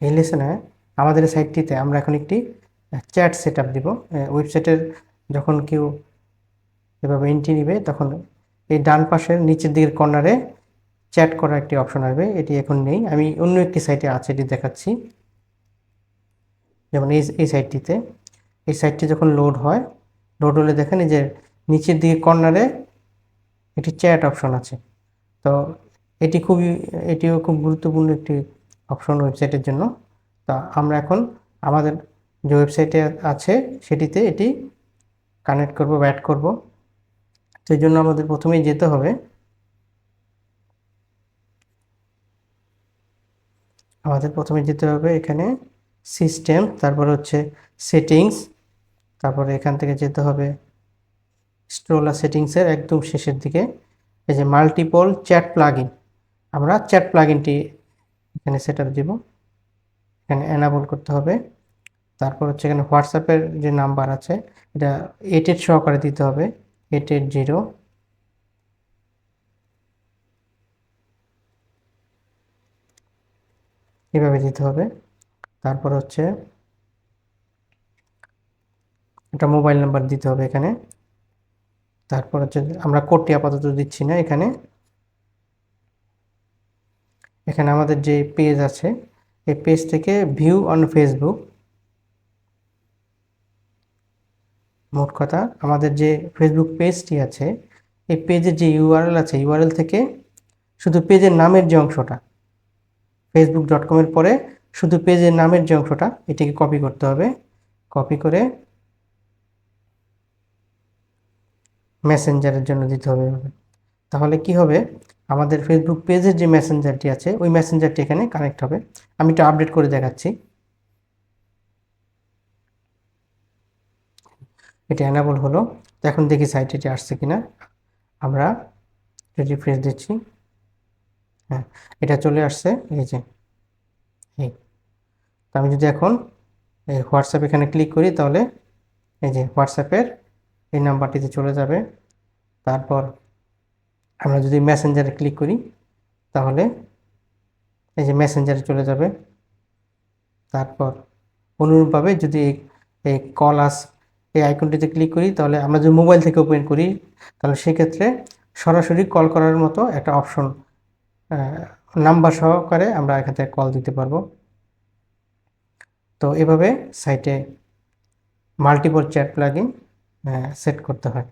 এই লেসনে আমাদের সাইটটিতে আমরা এখন একটি চ্যাট সেট আপ দিব ওয়েবসাইটের যখন কেউ এভাবে এন্ট্রি নিবে, তখন এই ডান পাশের নিচের দিকের কর্নারে চ্যাট করার একটি অপশন আসবে। এটি এখন নেই। আমি অন্য একটি সাইটে আছে, এটি দেখাচ্ছি। যেমন এই এই সাইটটিতে। এই সাইটটি যখন লোড হয় লোড হলে দেখেন এই যে নিচের দিকে কর্নারে একটি চ্যাট অপশন আছে। তো এটি খুবই, এটিও খুব গুরুত্বপূর্ণ একটি অপশন ওয়েবসাইটের জন্য। তা আমরা এখন আমাদের যে ওয়েবসাইটে আছে সেটিতে এটি কানেক্ট করব অ্যাড করব। সেই জন্য আমাদের প্রথমেই যেতে হবে। আমাদের প্রথমে যেতে হবে এখানে সিস্টেম, তারপর হচ্ছে সেটিংস, তারপরে এখান থেকে যেতে হবে স্ট্রোলার সেটিংসের একদম শেষের দিকে। এই যে মাল্টিপল চ্যাট প্লাগইন আমরা চ্যাট প্লাগইনটি এখানে সেট আপ দিব। এখানে অ্যানাবল করতে হবে। তারপর হচ্ছে এখানে হোয়াটসঅ্যাপের যে নাম্বার আছে, এটা এইট এইট সহকারে দিতে হবে। এইট এইট জিরো এভাবে দিতে হবে। তারপর হচ্ছে একটা মোবাইল নাম্বার দিতে হবে এখানে। তারপর হচ্ছে আমরা কোডটি আপাতত দিচ্ছি না এখানে। এখানে আমাদের যে পেজ আছে, এই পেজ থেকে ভিউ অন ফেসবুক মোট কথা আমাদের যে ফেসবুক পেজটি আছে, এই পেজের যে ইউআরএল আছে ইউআরএল থেকে শুধু পেজের নামের যে অংশটা ফেসবুক ডট কমের পরে শুধু পেজের নামের যে অংশটা, এটিকে কপি করতে হবে। কপি করে মেসেঞ্জারের জন্য দিতে হবে। তাহলে কি হবে? আমাদের ফেসবুক পেজের যে মেসেঞ্জারটি আছে, ওই মেসেঞ্জারটি এখানে কানেক্ট হবে। আমি একটু আপডেট করে দেখাচ্ছি। এটা অ্যানাবল হলো। তো এখন দেখি সাইটে এটি আসছে কিনা। আমরা রিফ্রেশ দিচ্ছি। হ্যাঁ এটা চলে আসছে। এই যে, এই। তো আমি যদি এখন এই হোয়াটসঅ্যাপ এখানে ক্লিক করি, তাহলে এই যে হোয়াটসঅ্যাপের এই নাম্বারটিতে চলে যাবে। তারপর আমরা যদি মেসেঞ্জারে ক্লিক করি, তাহলে এই যে মেসেঞ্জারে চলে যাবে। তারপর অনুরূপভাবে যদি এই কল আস এই আইকনটিতে ক্লিক করি, তাহলে আমরা যদি মোবাইল থেকে ওপেন করি, তাহলে সেক্ষেত্রে সরাসরি কল করার মতো একটা অপশন নাম্বার সহকারে আমরা এখান থেকে কল দিতে পারব। তো এভাবে সাইটে মাল্টিপল চ্যাট প্লাগইন সেট করতে হয়।